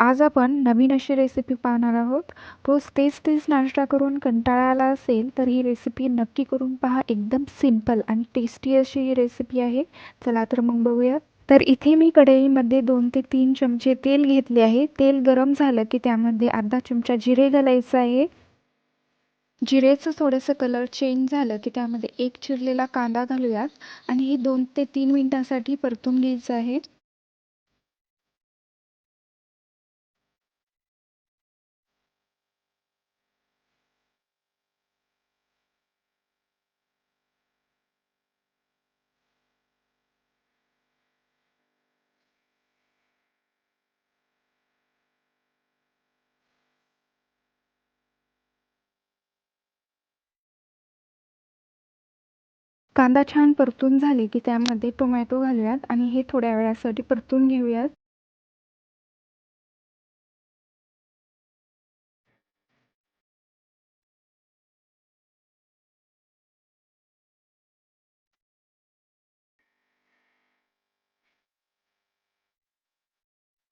आज आपण नवीन अशी रेसिपी पाहणार आहोत. रोज तेच तेच नाश्ता करून कंटाळा आला असेल तर ही रेसिपी नक्की करून पहा. एकदम सिंपल आणि टेस्टी अशी ही रेसिपी आहे. चला तर मग बघूया. तर इथे मी कढईमध्ये दोन ते तीन चमचे तेल घेतले आहे. तेल गरम झालं की त्यामध्ये अर्धा चमचा जिरे घालायचं आहे. जिरेचं थोडंसं कलर चेंज झालं की त्यामध्ये एक चिरलेला कांदा घालूयात. आणि हे दोन ते तीन मिनटासाठी परतून घ्यायचं आहे. कांदा छान परतून झाले की त्यामध्ये टोमॅटो घालूयात आणि हे थोड्या वेळासाठी परतून घेऊयात.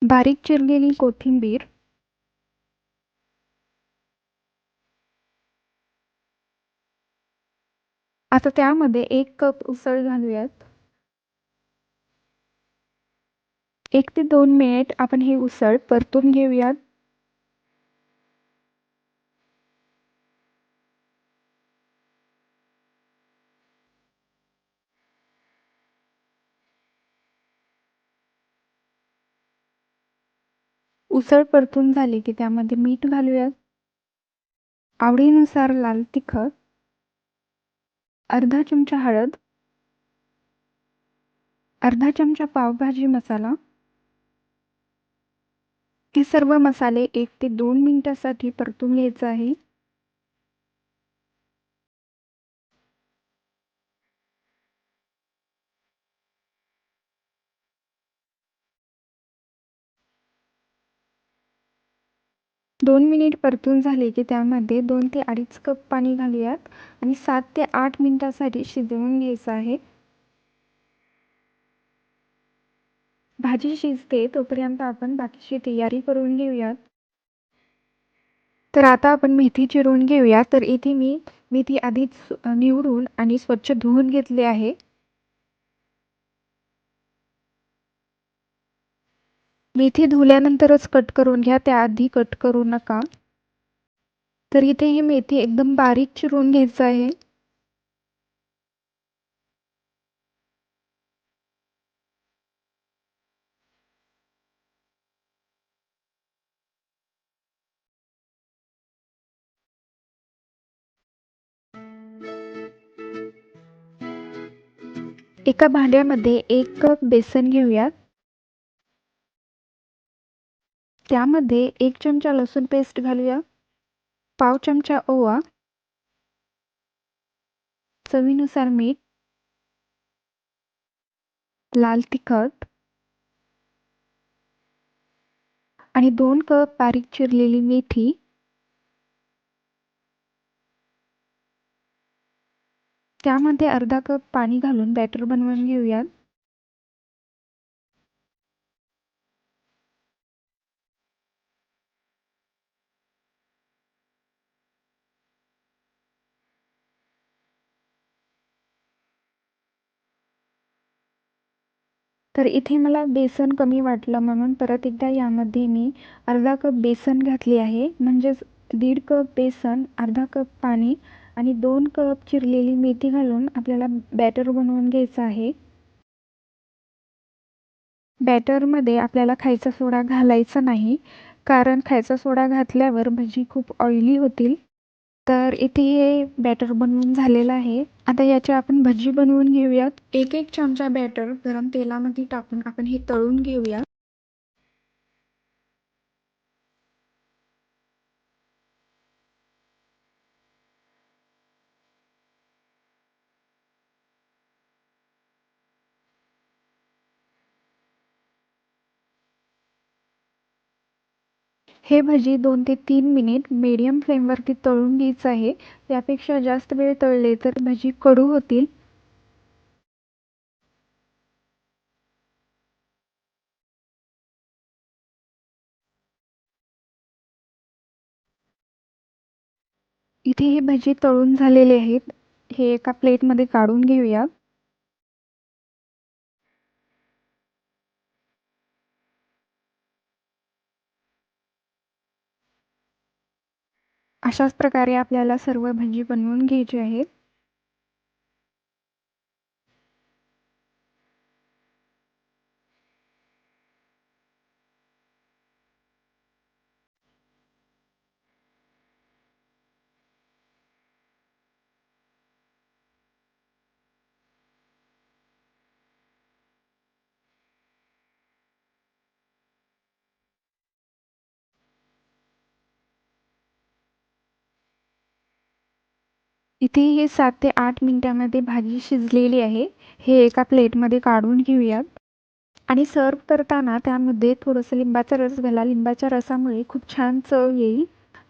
बारीक चिरलेली कोथिंबीर आता त्यामध्ये एक कप उसळ घालूयात. एक ते दोन मिनिट आपण ही उसळ परतून घेऊयात. उसळ परतून झाली की त्यामध्ये मीठ घालूयात. आवडीनुसार लाल तिखट. अर्धा चमचा हळद अर्धा चमचा पावभाजी मसाला. हे सर्व मसाले एक ते दोन मिनटासाठी परतून घ्यायचं आहे. दोन मिनिट परतून झाले की त्यामध्ये दोन ते अडीच कप पाणी घालूयात आणि सात ते आठ मिनिटासाठी शिजवून घ्यायचं आहे. भाजी शिजते तोपर्यंत आपण बाकीची तयारी करून घेऊयात. तर आता आपण मेथी चिरून घेऊया. तर इथे मी मेथी आधीच निवडून आणि स्वच्छ धुवून घेतले आहे. मेथी धुल्यानंतरच कट करून घ्या. कट करू नका. तर इथे ही मेथी एकदम बारीक चिरून आहे. एका भांड्यामध्ये एक कप बेसन घेऊयात. त्यामध्ये एक चमचा लसूण पेस्ट घालूया. पाव चमचा ओवा. चवीनुसार मीठ. लाल तिखट. आणि दोन कप बारीक चिरलेली मेथी. त्यामध्ये अर्धा कप पाणी घालून बॅटर बनवून घेऊयात. तर इथे मला बेसन कमी वाटलं म्हणून परत एकदा यामध्ये मी अर्धा कप बेसन घातले आहे. म्हणजेच दीड कप बेसन अर्धा कप पाणी आणि दोन कप चिरलेली मेथी घालून आपल्याला बॅटर बनवून घ्यायचं आहे. बॅटरमध्ये आपल्याला खायचा सोडा घालायचा नाही. कारण खायचा सोडा घातल्यावर भजी खूप ऑइली होतील. तर इथे हे बॅटर बनवून झालेलं आहे. आता याचे आपण भजी बनवून घेऊयात. एक एक चमचा बॅटर गरम तेलामध्ये टाकून आपण हे तळून घेऊया हे भजी दोन ते तीन मिनिट मीडियम फ्लेमवरती तळून घ्यायचं आहे. त्यापेक्षा जास्त वेळ तळले तर भजी कडू होतील. इथे हे भजी तळून झालेले आहेत. हे एका प्लेटमध्ये काढून घेऊया. अशाच प्रकारे आपल्याला सर्व भजी बनवून घ्यायची आहेत. इथे हे सात ते आठ मिनटामध्ये भाजी शिजलेली आहे. हे एका प्लेटमध्ये काढून घेऊयात. आणि सर्व करताना त्यामध्ये थोडंसं लिंबाचा रस घाला. लिंबाच्या रसामुळे खूप छान चव येईल.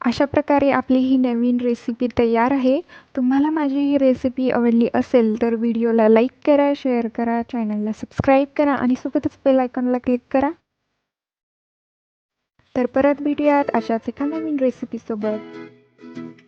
अशा प्रकारे आपली ही नवीन रेसिपी तयार आहे. तुम्हाला माझी ही रेसिपी आवडली असेल तर व्हिडिओला लाईक करा शेअर करा चॅनलला सबस्क्राईब करा आणि सोबतच बेल आयकॉनला क्लिक करा. तर परत भेटूयात अशाच एका नवीन रेसिपीसोबत